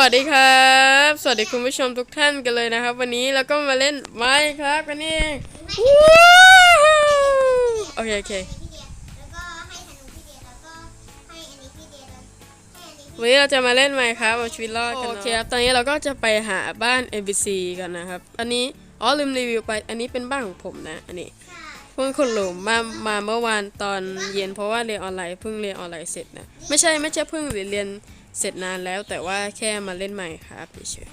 วัสดีครับ สวัสดีคุณผู้ชมทุกท่านกันเลยนะครับ วันนี้เราก็มาเล่นไม้ครับกันนี่เองวู้โอเค โอเคแล้วก็ให้ธนูพี่เดียแล้วก็ให้อันนี้พี่เดียแล้วให้อันนี้พี่วันนี้เราจะมาเล่นไม้ครับเอาชีวิตรอดกันโอเคครับตอนนี้เราก็จะไปหาบ้าน NPC กันนะครับ อันนี้อ๋อลืมรีวิวไปอันนี้เป็นบ้านของผมนะ อันนี้ค่ะเพิ่งขุดหลุมมามาเมื่อวานตอนเย็นเพราะว่าเรียนออนไลน์เพิ่งเรียนออนไลน์เสร็จนะไม่ใช่ไม่ใช่เพิ่งเรียน เสร็จนานแล้วแต่ว่าแค่มาเล่นใหม่ครับเฉย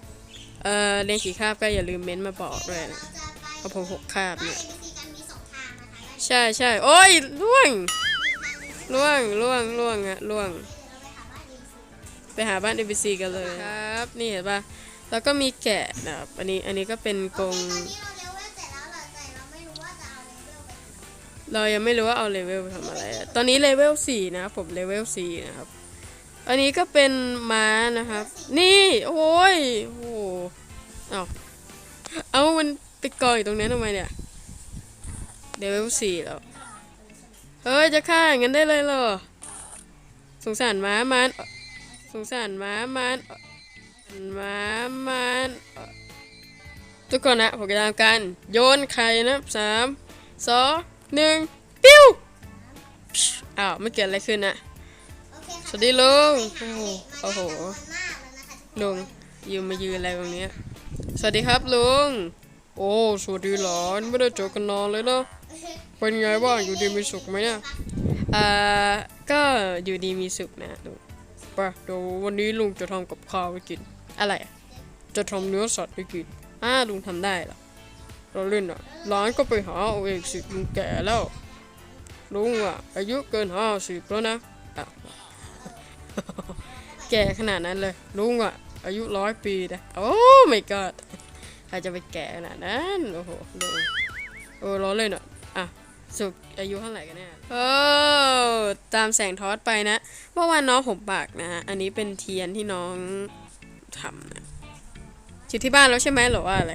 ๆเอ่อเรียนกี่คาบก็อย่าลืมเม้นต์มาบอกด้วยนะเราจะไปเอาผมหกคาบบ้านเนี่ยเอ็นซีกันมีสองทางนะคะใช่ใช่โอ้ยล่วงล่วงล่วงล่วงอะล่วงเดี๋ยวเราไปหาบ้านเอ็นซีไปหาบ้าน NPC กันเลยครับ นี่เห็นปะแล้วก็มีแกะนะครับอันนี้อันนี้ก็เป็นกรงตอนนี้เราเลเวลเสร็จแล้วเหรอแต่เราไม่รู้ว่าจะเอาเลเวลไปทำอะไรเรายังไม่รู้ว่าเอาเลเวลไปทำอะไรอะตอนนี้เลเวลสี่นะครับผมเลเวลสี่นะครับ อันนี้ก็เป็นม้านะครับ นี่โอ้ยโอ้โหเอาเอามันไปกองอยู่ตรงนั้นทำไมเนี่ยเลเวลสี่แล้ว เฮ้ย จะฆ่าอย่างนั้นได้เลยเหรอ สงสารม้ามัน สงสารม้ามันม้ามันทุกคนนะผมจะทำการโยนไข่นะสามสองหนึ่งปิ้วอ้าวไม่เกิดอะไรขึ้นอะโอเคค่ะ สวัสดีลุง โอ้โห ลุงยืนมายืนอะไรตรงนี้ สวัสดีครับลุง โอ้ สวัสดีหลานไม่ได้เจอกันนานเลยเนาะเป็นไงบ้างอยู่ดีมีสุขไหมเนี่ย อ่า ก็อยู่ดีมีสุขนะลุงไปเดี๋ยววันนี้ลุงจะทำกับข้าวให้กิน อะไร จะทำเนื้อสัตว์ให้กินอ้าลุงทำได้เหรอ เราเล่นอะหลานก็ไปหาเอาเองสิลุงแก่แล้ว ลุงอะอายุเกินห้าสิบแล้วนะอ้าว แก่ขนาดนั้นเลย ลุงอะ อายุร้อยปีนะโอ้ไม่กอดใครจะไปแก่ขนาดนั้น โอ้โหลุงโอ้ล้อเล่นอะอะสุกอายุเท่าไหร่กันแน่โอ้ตามแสงทอดไปนะเมื่อวานน้องผมปากนะฮะอันนี้เป็นเทียนที่น้องทำนะอยู่ที่บ้านแล้วใช่ไหมหรือว่าอะไร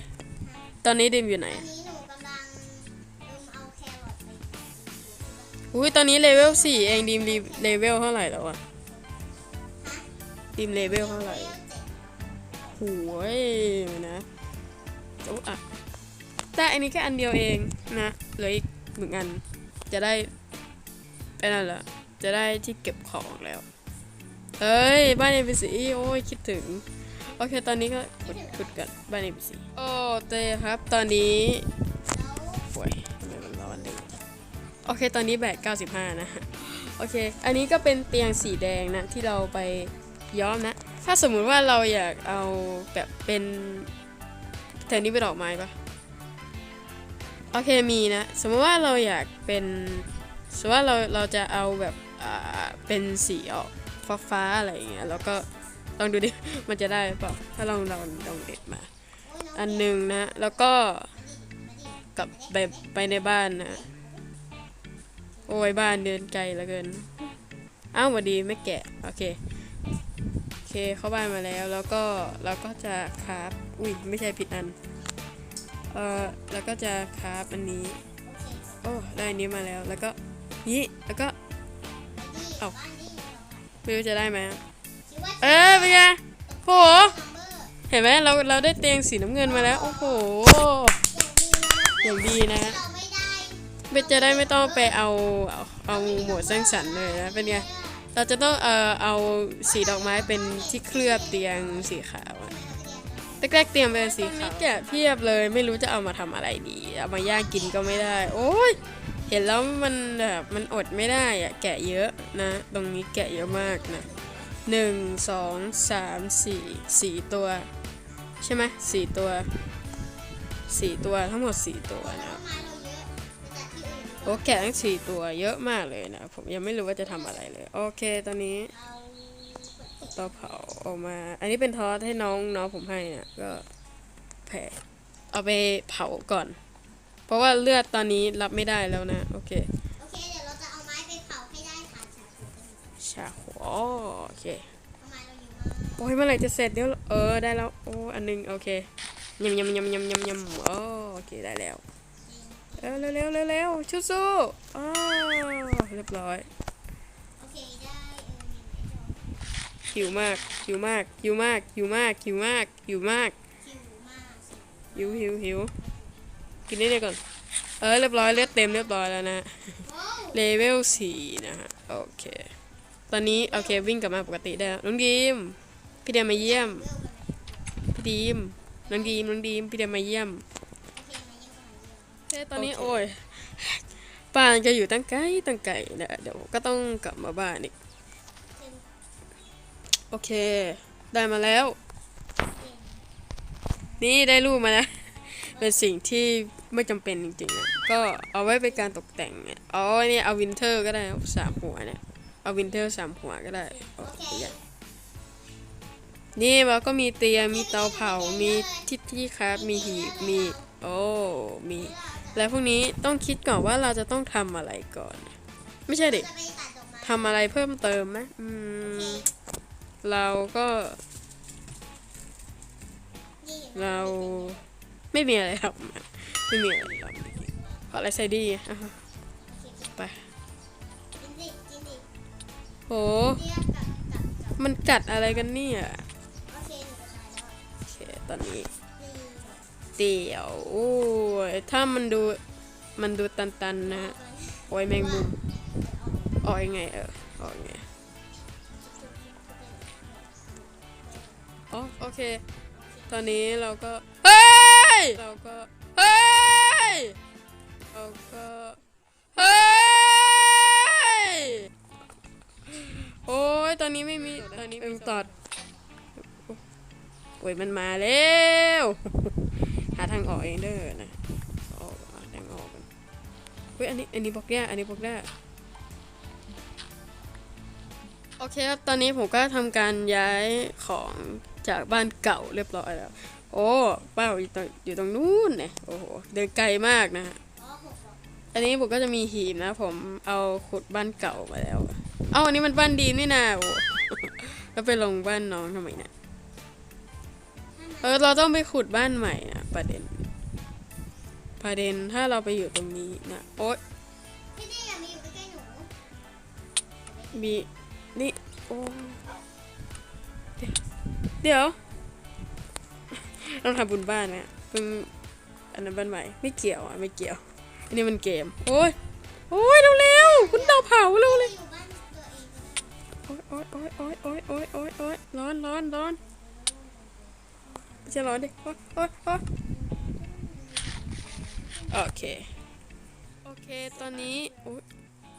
ตอนนี้ดิมอยู่ไหนอันนี้หนูกำลังลืมเอาแครอทไปอุ้ยตอนนี้เลเวลสี่เองดิมเลเวลเท่าไหร่แล้วอะ ดิมเลเวลเท่าไหร่โหยนะโอ้อะแต่อันนี้แค่อันเดียวเองนะเหลืออีกหนึ่งอัน จะได้ไปนั่นแหละจะได้ที่เก็บของแล้ว เอ้ย บ้านเอพีซีโอ้ยคิดถึง โอเค ตอนนี้ก็ขุดขุดกันบ้านเอพีซีโอ้เต้ครับ ตอนนี้โอ้ยทำไมมันร้อนเลยโอเค ตอนนี้แบต95 นะฮะ โอเค อันนี้ก็เป็นเตียงสีแดงนะ ที่เราไป ย้อมนะ ถ้าสมมุติว่าเราอยากเอาแบบเป็นแถวนี้เป็นดอกไม้ปะโอเคมีนะ สมมติว่าเราอยากเป็นสมมติว่าเราเราจะเอาแบบอ่าเป็นสีออกฟ้าฟ้าๆอะไรอย่างเงี้ยแล้วก็ลองดูดิ มันจะได้เปล่าถ้าลองลองลองเด็ดมา อันหนึ่งนะ แล้วก็กลับไปไปในบ้านนะ โอ้ยบ้านเดินไกลเหลือเกิน อ้าวสวัสดีไม่แกะ โอเค เคเข้าบ้านมาแล้ว แล้วก็เราก็จะคราฟอุ้ยไม่ใช่ผิดอัน เออแล้วก็จะคราฟอันนี้ โอ้ได้อันนี้มาแล้ว แล้วก็นี่แล้วก็เอ้าไม่รู้จะได้ไหมเออเป็นไงโหเห็นไหมเราเราได้เตียงสีน้ำเงินมาแล้ว โอ้โหอย่างดีนะเราไม่ได้ไม่จะได้ไม่ต้องไปเอาเอาเอาหมวดสร้างสรรค์เลยนะเป็นไง เราจะต้องเอ่อเอาสีดอกไม้เป็นที่เคลือบเตียงสีขาวอะแรกๆเตียงเป็นสีขาวแกะเพียบเลยไม่รู้จะเอามาทำอะไรดี เอามาย่างกินก็ไม่ได้ โอ้ยเห็นแล้วมันแบบมันอดไม่ได้อะแกะเยอะนะ ตรงนี้แกะเยอะมากนะหนึ่งสองสามสี่สี่ตัว ใช่ไหมสี่ตัวสี่ตัวทั้งหมดสี่ตัวนะ โอ้แกะทั้งสี่ตัวเยอะมากเลยนะ ผมยังไม่รู้ว่าจะทำอะไรเลย โอเคตอนนี้เอาเตาเผาออกมา อันนี้เป็นทอสให้น้องน้องผมให้เนี่ยก็แผ่เอาไปเผาก่อน เพราะว่าเลือดตอนนี้รับไม่ได้แล้วนะ โอเคโอเคเดี๋ยวเราจะเอาไม้ไปเผาให้ได้ค่ะชาโคกันชาหัวอ๋อโอเคเอาไม้เราเยอะมากโอ้ยเมื่อไหร่จะเสร็จเดี๋ยวเออได้แล้วโอ้อันหนึงโอเคยำยำยำยำยำยำโอ้โอเคได้แล้ว เออเร็วเร็วเร็วเร็วชูสู้อ๋อเรียบร้อยหิวมากหิวมากหิวมากหิวมากหิวมากหิวมากหิวหิวหิวกินนี่เลยก่อน เออเรียบร้อยเลือดเต็มเรียบร้อยแล้วนะเลเวลสี่นะฮะโอเค ตอนนี้โอเควิ่งกลับมาปกติได้แล้วน้องดีมพี่เดียมาเยี่ยมพี่ดีมน้องดีมน้องดีมพี่เดียมาเยี่ยม ตอนนี้โอ้ยป่านจะอยู่ตั้งไกลตั้งไกลเดี๋ยวเดี๋ยวก็ต้องกลับมาบ้านอีกโอเค ได้มาแล้ว นี่ได้รูปมานะเป็นสิ่งที่ไม่จำเป็นจริงๆนะก็เอาไว้เป็นการตกแต่งเนี่ยเอาไอ้นี่เอาวินเทอร์ก็ได้ครับสามหัวเนี่ย เอาวินเทอร์สามหัวก็ได้โอเคนี่เราก็มีเตียงมีเตาเผา มีที่ที่ครับ มีหีบ มี โอ้ มี แล้วพวกนี้ต้องคิดก่อนว่าเราจะต้องทำอะไรก่อน ไม่ใช่ด็กจะไปตัดดอกไม้ทำอะไรเพิ่มเติมไหมอืมเราก็เราไม่มีอะไรทำอะไม่มีอะไรทำจริงๆขออะไรใส่ดีอะไปโหมันกัดอะไรกันเนี่ยโอเคหนูจะตายแล้วโอเคตอนนี้ เตี๋ยวโอ้ยถ้ามันดูมันดูตันๆนะฮะโอ้ยแมงมุมออกยังไงเออออกยังไงอ๋อโอเค ตอนนี้เราก็ เฮ้ย เราก็ เฮ้ย เราก็ เฮ้ย โอ้ย ตอนนี้ไม่มี ตอนนี้เป็นตอดโอ้ยมันมาแล้ว หาทางออกเองเด้อนะออกหาทางออกกันเฮ้ยอันนี้อันนี้บอกแย่อันนี้บอกแย่โอเคครับ ตอนนี้ผมก็ทำการย้ายของจากบ้านเก่าเรียบร้อยแล้ว โอ้เป้าอยู่ตรงอยู่ตรงนู้นเนี่ยโอ้โห เดินไกลมากนะฮะอันนี้ผมก็จะมีหีบนะ ผมเอาขุดบ้านเก่ามาแล้ว เอ้าอันนี้มันบ้านดีนี่นาโอ้แล้วไปลงบ้านน้องทำไมเนี่ย เออเราต้องไปขุดบ้านใหม่นะประเด็น ประเด็นถ้าเราไปอยู่ตรงนี้นะโอ๊ยพี่นี่อย่ามีอยู่ใกล้หนูมีนี่โอ้เดี๋ยว ต้องทำบุญบ้านนะเพิ่งอันนั้นบ้านใหม่ไม่เกี่ยวอะไม่เกี่ยว อันนี้มันเกม โอ้ยโอ้ยเร็วเร็วคุณเตาเผาเร็วเลยโอ้ยโอ้ยโอ้ยโอ้ยโอ้ยโอ้ยโอ้ยร้อนร้อนร้อน ไม่ใช่ร้อนดิโอ๊ยโอ๊ยโอ๊ยโอเค โอเค ตอนนี้โอ๊ย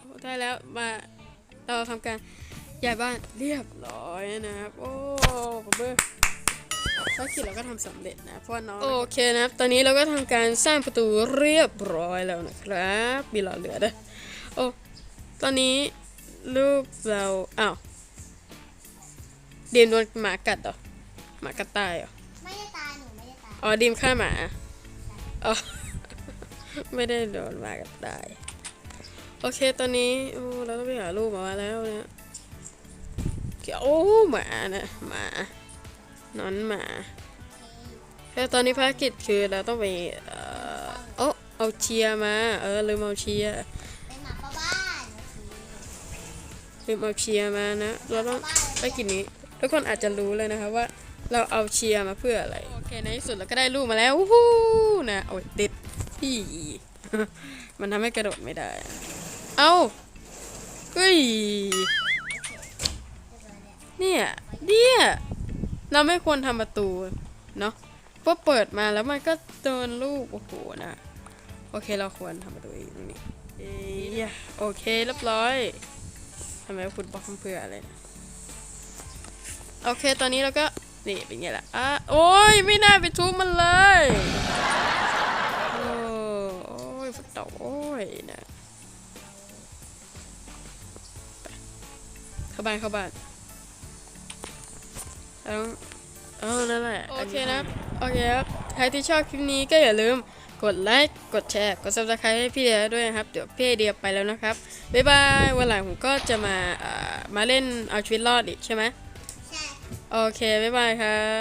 โอ้ได้แล้ว มา เราทำการย้ายบ้านเรียบร้อยนะครับ โอ้ผมเบอร์ภารกิจเราก็ทำสำเร็จนะเพราะว่าน้อง โอเคนะครับ ตอนนี้เราก็ทำการสร้างประตูเรียบร้อยแล้วนะครับ มีหลอดเหลือด้วยโอ้ ตอนนี้ลูกเรา อ้าวดีมโดนหมากัดเหรอ หมากัดตายเหรอ อ๋อดีมฆ่าหมาอ๋อไม่ได้โดนหมากัดตาย โอเคตอนนี้โอ้เราต้องไปหาลูกหมาแล้วเนี่ยโอ้หมานะหมานอนหมาแค่ตอนนี้ภารกิจคือเราต้องไปเอ่อโอ้เอาเชียมา เออลืมเอาเชียเป็นหมาป้าบ้านลืมเอาเชียมานะเราต้องไปกินนี้ทุกคนอาจจะรู้เลยนะคะว่า เราเอาเชียมาเพื่ออะไร เคในที่สุดเราก็ได้ลูกมาแล้ววู้หูนะโอ้ยติดพี่มันทำให้กระโดดไม่ได้ เอ้าเฮ้ยเนี่ยเนี่ยเราไม่ควรทำประตูเนาะเพราะเปิดมาแล้วมันก็โดนลูกโอ้โหนะโอเคเราควรทำประตูองตรงนี้เอ้ยโอเคเรียบร้อยทำไมคุณบล็อกเพื่ออะไรนะโอเค ตอนนี้เราก็ นี่เป็นไงล่ะอะโอ้ยไม่น่าไปทุบมันเลยโอ้โอ้ยฝนตกโอ้ยนะไปเข้าบ้านเข้าบ้านต้องเออนั่นแหละโอเคนะโอเคครับใครที่ชอบคลิปนี้ก็อย่าลืมกดไลค์ กดแชร์ กด subscribe ให้พี่เดียด้วยนะครับ เดี๋ยวพี่เดียไปแล้วนะครับ บ๊ายบาย วันหลังผมก็จะมาเอ่อมาเล่นเอาชีวิตรอดอีกใช่ไหมใช่ โอเค บ๊ายบายครับ